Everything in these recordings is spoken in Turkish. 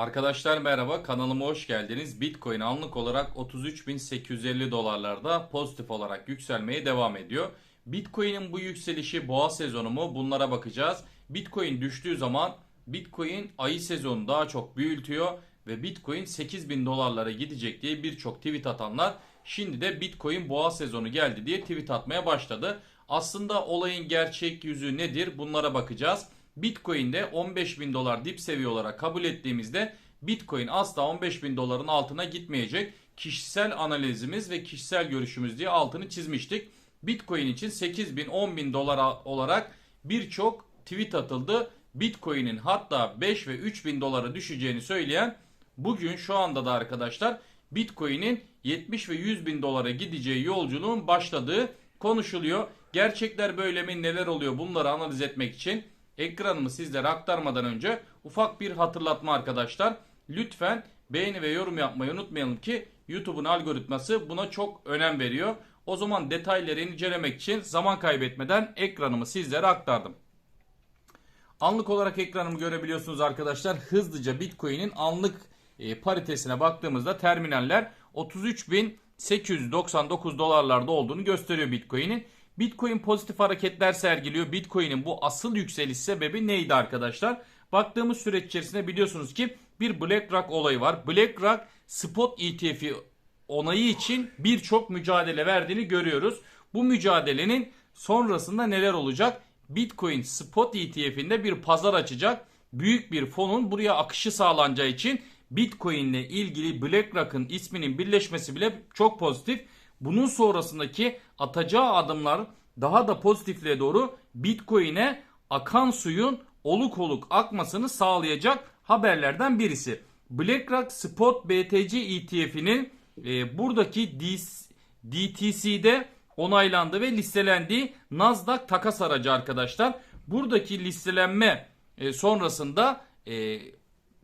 Arkadaşlar merhaba kanalıma hoş geldiniz. Bitcoin anlık olarak 33.850 dolarlarda pozitif olarak yükselmeye devam ediyor. Bitcoin'in bu yükselişi boğa sezonu mu bunlara bakacağız. Bitcoin düştüğü zaman Bitcoin ayı sezonu daha çok büyütüyor ve Bitcoin 8000 dolarlara gidecek diye birçok tweet atanlar şimdi de Bitcoin boğa sezonu geldi diye tweet atmaya başladı. Aslında olayın gerçek yüzü nedir bunlara bakacağız. Bitcoin'de 15 bin dolar dip seviye olarak kabul ettiğimizde Bitcoin asla 15 bin doların altına gitmeyecek. Kişisel analizimiz ve kişisel görüşümüz diye altını çizmiştik. Bitcoin için 8 bin 10 bin dolar olarak birçok tweet atıldı. Bitcoin'in hatta 5 ve 3 bin dolara düşeceğini söyleyen bugün şu anda da arkadaşlar Bitcoin'in 70 ve 100 bin dolara gideceği yolculuğun başladığı konuşuluyor. Gerçekler böyle mi neler oluyor bunları analiz etmek için ekranımı sizlere aktarmadan önce ufak bir hatırlatma arkadaşlar. Lütfen beğeni ve yorum yapmayı unutmayalım ki YouTube'un algoritması buna çok önem veriyor. O zaman detayları incelemek için zaman kaybetmeden ekranımı sizlere aktardım. Anlık olarak ekranımı görebiliyorsunuz arkadaşlar. Hızlıca Bitcoin'in anlık e, paritesine baktığımızda terminaller 33.899 dolarlarda olduğunu gösteriyor Bitcoin'in. Bitcoin pozitif hareketler sergiliyor. Bitcoin'in bu asıl yükseliş sebebi neydi arkadaşlar? Baktığımız süreç içerisinde biliyorsunuz ki bir BlackRock olayı var. BlackRock spot ETF'i onayı için birçok mücadele verdiğini görüyoruz. Bu mücadelenin sonrasında neler olacak? Bitcoin spot ETF'inde bir pazar açacak. Büyük bir fonun buraya akışı sağlanacağı için Bitcoin ile ilgili BlackRock'ın isminin birleşmesi bile çok pozitif. Bunun sonrasındaki atacağı adımlar daha da pozitifliğe doğru Bitcoin'e akan suyun oluk oluk akmasını sağlayacak haberlerden birisi. BlackRock Spot BTC ETF'inin e, buradaki DTC'de onaylandı ve listelendiği Nasdaq takas aracı arkadaşlar. Buradaki listelenme e, sonrasında e,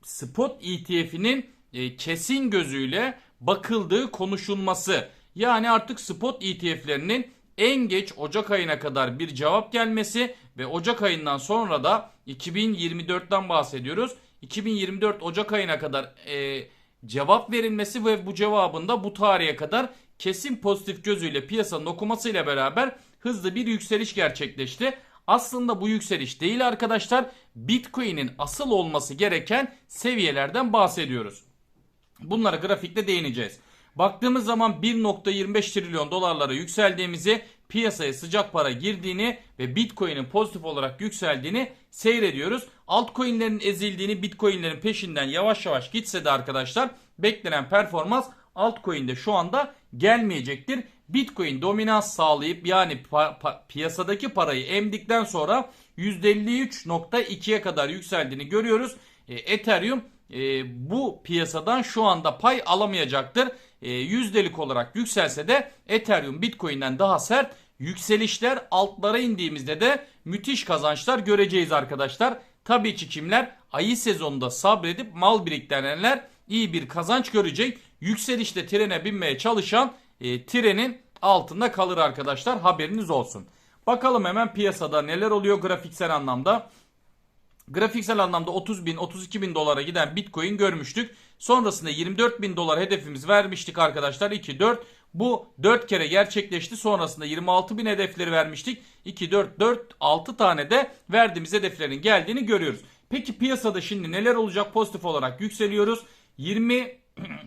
Spot ETF'inin e, kesin gözüyle bakıldığı konuşulması yani artık spot ETF'lerinin en geç Ocak ayına kadar bir cevap gelmesi ve Ocak ayından sonra da 2024'ten bahsediyoruz. 2024 Ocak ayına kadar e, cevap verilmesi ve bu cevabın da bu tarihe kadar kesin pozitif gözüyle piyasanın okumasıyla beraber hızlı bir yükseliş gerçekleşti. Aslında bu yükseliş değil arkadaşlar. Bitcoin'in asıl olması gereken seviyelerden bahsediyoruz. Bunlara grafikte değineceğiz. Baktığımız zaman 1.25 trilyon dolarlara yükseldiğimizi, piyasaya sıcak para girdiğini ve Bitcoin'in pozitif olarak yükseldiğini seyrediyoruz. Altcoin'lerin ezildiğini, Bitcoin'lerin peşinden yavaş yavaş gitse de arkadaşlar beklenen performans altcoin'de şu anda gelmeyecektir. Bitcoin dominans sağlayıp yani pa- pa- piyasadaki parayı emdikten sonra %53.2'ye kadar yükseldiğini görüyoruz. E, Ethereum e, bu piyasadan şu anda pay alamayacaktır. E, yüzdelik olarak yükselse de Ethereum Bitcoin'den daha sert yükselişler altlara indiğimizde de müthiş kazançlar göreceğiz arkadaşlar. Tabii ki kimler? Ayı sezonunda sabredip mal biriktirenler iyi bir kazanç görecek. Yükselişte trene binmeye çalışan e, trenin altında kalır arkadaşlar haberiniz olsun. Bakalım hemen piyasada neler oluyor grafiksel anlamda. Grafiksel anlamda 30 bin 32 bin dolara giden bitcoin görmüştük. Sonrasında 24 bin dolar hedefimiz vermiştik arkadaşlar 2 4. Bu 4 kere gerçekleşti. Sonrasında 26 bin hedefleri vermiştik. 2 4 4 6 tane de verdiğimiz hedeflerin geldiğini görüyoruz. Peki piyasada şimdi neler olacak pozitif olarak yükseliyoruz. 20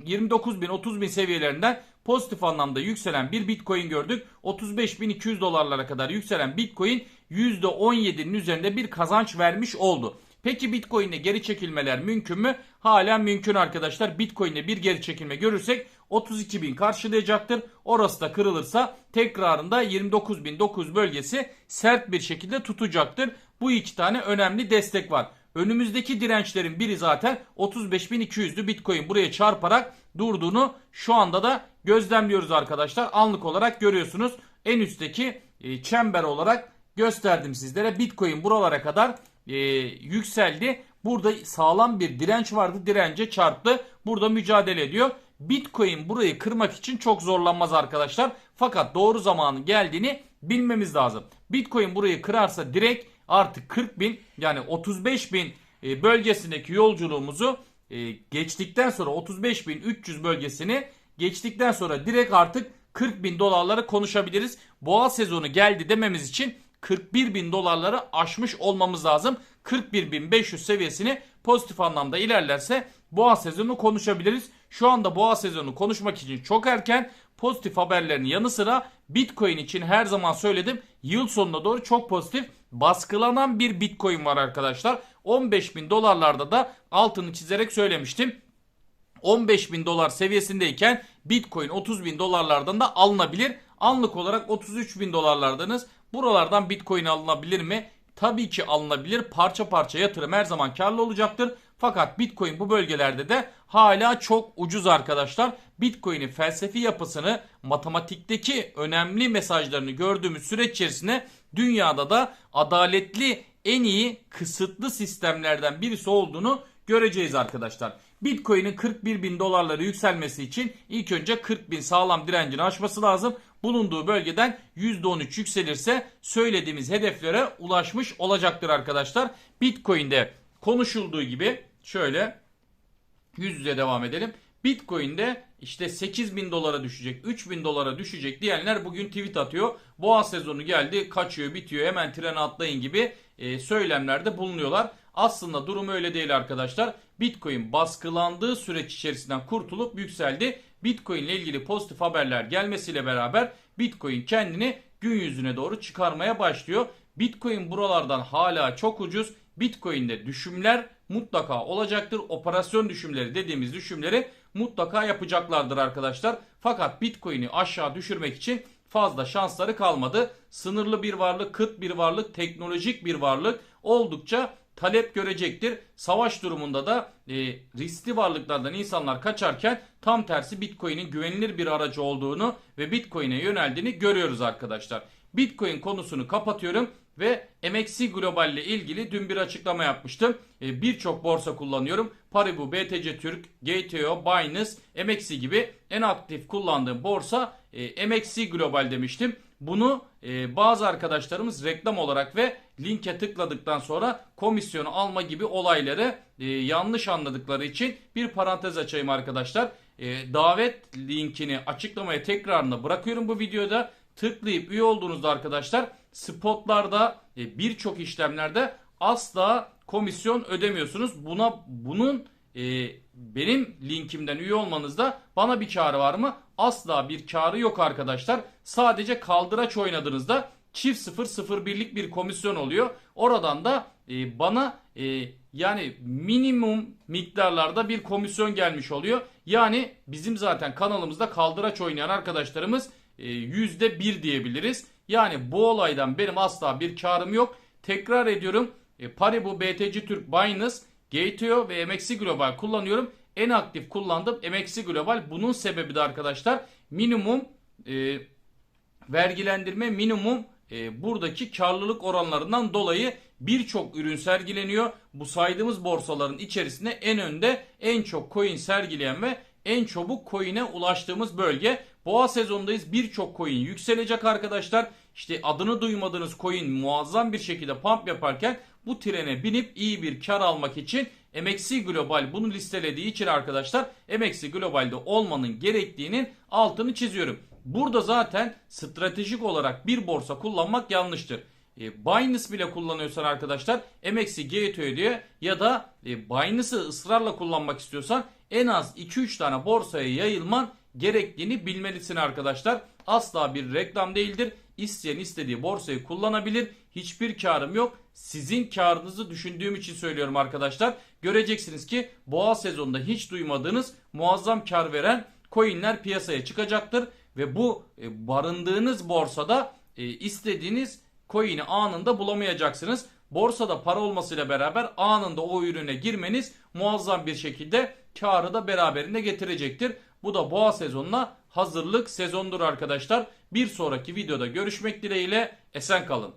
29 bin 30 bin seviyelerinden pozitif anlamda yükselen bir bitcoin gördük. 35.200 dolarlara kadar yükselen bitcoin %17'nin üzerinde bir kazanç vermiş oldu. Peki Bitcoin'de geri çekilmeler mümkün mü? Hala mümkün arkadaşlar. Bitcoin'de bir geri çekilme görürsek 32.000 karşılayacaktır. Orası da kırılırsa tekrarında 29.009 bölgesi sert bir şekilde tutacaktır. Bu iki tane önemli destek var. Önümüzdeki dirençlerin biri zaten 35.200'lü Bitcoin buraya çarparak durduğunu şu anda da gözlemliyoruz arkadaşlar. Anlık olarak görüyorsunuz. En üstteki e, çember olarak gösterdim sizlere. Bitcoin buralara kadar e, yükseldi. Burada sağlam bir direnç vardı. Dirence çarptı. Burada mücadele ediyor. Bitcoin burayı kırmak için çok zorlanmaz arkadaşlar. Fakat doğru zamanın geldiğini bilmemiz lazım. Bitcoin burayı kırarsa direkt artık 40 bin yani 35 bin e, bölgesindeki yolculuğumuzu e, geçtikten sonra 35.300 bölgesini geçtikten sonra direkt artık 40 bin dolarları konuşabiliriz. Boğa sezonu geldi dememiz için 41 bin dolarları aşmış olmamız lazım. 41.500 seviyesini pozitif anlamda ilerlerse boğa sezonu konuşabiliriz. Şu anda boğa sezonu konuşmak için çok erken. Pozitif haberlerin yanı sıra Bitcoin için her zaman söyledim. Yıl sonuna doğru çok pozitif baskılanan bir Bitcoin var arkadaşlar. 15 bin dolarlarda da altını çizerek söylemiştim. 15 bin dolar seviyesindeyken Bitcoin 30 bin dolarlardan da alınabilir. Anlık olarak 33 bin dolarlardanız. Buralardan Bitcoin alınabilir mi? Tabii ki alınabilir. Parça parça yatırım her zaman karlı olacaktır. Fakat Bitcoin bu bölgelerde de hala çok ucuz arkadaşlar. Bitcoin'in felsefi yapısını, matematikteki önemli mesajlarını gördüğümüz süreç içerisinde dünyada da adaletli en iyi kısıtlı sistemlerden birisi olduğunu göreceğiz arkadaşlar. Bitcoin'in 41 bin dolarları yükselmesi için ilk önce 40 bin sağlam direncini aşması lazım. Bulunduğu bölgeden %13 yükselirse söylediğimiz hedeflere ulaşmış olacaktır arkadaşlar. Bitcoin'de konuşulduğu gibi şöyle yüz yüze devam edelim. Bitcoin'de işte 8 bin dolara düşecek, 3 bin dolara düşecek diyenler bugün tweet atıyor. Boğa sezonu geldi, kaçıyor, bitiyor, hemen trene atlayın gibi e, söylemlerde bulunuyorlar. Aslında durum öyle değil arkadaşlar. Bitcoin baskılandığı süreç içerisinden kurtulup yükseldi. Bitcoin ile ilgili pozitif haberler gelmesiyle beraber Bitcoin kendini gün yüzüne doğru çıkarmaya başlıyor. Bitcoin buralardan hala çok ucuz. Bitcoin'de düşümler mutlaka olacaktır. Operasyon düşümleri dediğimiz düşümleri mutlaka yapacaklardır arkadaşlar. Fakat Bitcoin'i aşağı düşürmek için fazla şansları kalmadı. Sınırlı bir varlık, kıt bir varlık, teknolojik bir varlık oldukça talep görecektir. Savaş durumunda da e, riskli varlıklardan insanlar kaçarken tam tersi Bitcoin'in güvenilir bir aracı olduğunu ve Bitcoin'e yöneldiğini görüyoruz arkadaşlar. Bitcoin konusunu kapatıyorum ve MXC Global ile ilgili dün bir açıklama yapmıştım. E, Birçok borsa kullanıyorum. Paribu, BTC Türk, GTO, Binance, MXC gibi en aktif kullandığım borsa e, MXC Global demiştim. Bunu e, bazı arkadaşlarımız reklam olarak ve linke tıkladıktan sonra komisyonu alma gibi olayları e, yanlış anladıkları için bir parantez açayım arkadaşlar. E, davet linkini açıklamaya tekrarını bırakıyorum bu videoda. Tıklayıp üye olduğunuzda arkadaşlar spotlarda e, birçok işlemlerde asla komisyon ödemiyorsunuz. Buna bunun e, benim linkimden üye olmanızda bana bir karı var mı? Asla bir karı yok arkadaşlar. Sadece kaldıraç oynadığınızda çift 0 0 birlik bir komisyon oluyor. Oradan da e, bana e, yani minimum miktarlarda bir komisyon gelmiş oluyor. Yani bizim zaten kanalımızda kaldıraç oynayan arkadaşlarımız %1 diyebiliriz. Yani bu olaydan benim asla bir karım yok. Tekrar ediyorum. E, Paribu, BTC Türk, Binance, Gateo ve MXC Global kullanıyorum. En aktif kullandığım MXC Global. Bunun sebebi de arkadaşlar minimum e, vergilendirme minimum e, buradaki karlılık oranlarından dolayı birçok ürün sergileniyor. Bu saydığımız borsaların içerisinde en önde en çok coin sergileyen ve en çabuk coin'e ulaştığımız bölge. Boğa sezonundayız. Birçok coin yükselecek arkadaşlar. İşte adını duymadığınız coin muazzam bir şekilde pump yaparken bu trene binip iyi bir kar almak için MXC Global bunu listelediği için arkadaşlar MXC Global'de olmanın gerektiğinin altını çiziyorum. Burada zaten stratejik olarak bir borsa kullanmak yanlıştır. E, Binance bile kullanıyorsan arkadaşlar MXC Gateway diye ya da e, Binance'ı ısrarla kullanmak istiyorsan en az 2-3 tane borsaya yayılman gerektiğini bilmelisin arkadaşlar. Asla bir reklam değildir. İsteyen istediği borsayı kullanabilir. Hiçbir karım yok. Sizin karınızı düşündüğüm için söylüyorum arkadaşlar. Göreceksiniz ki boğa sezonunda hiç duymadığınız muazzam kar veren coinler piyasaya çıkacaktır. Ve bu e, barındığınız borsada e, istediğiniz coin'i anında bulamayacaksınız. Borsada para olmasıyla beraber anında o ürüne girmeniz muazzam bir şekilde karı da beraberinde getirecektir. Bu da boğa sezonuna hazırlık sezondur arkadaşlar. Bir sonraki videoda görüşmek dileğiyle esen kalın.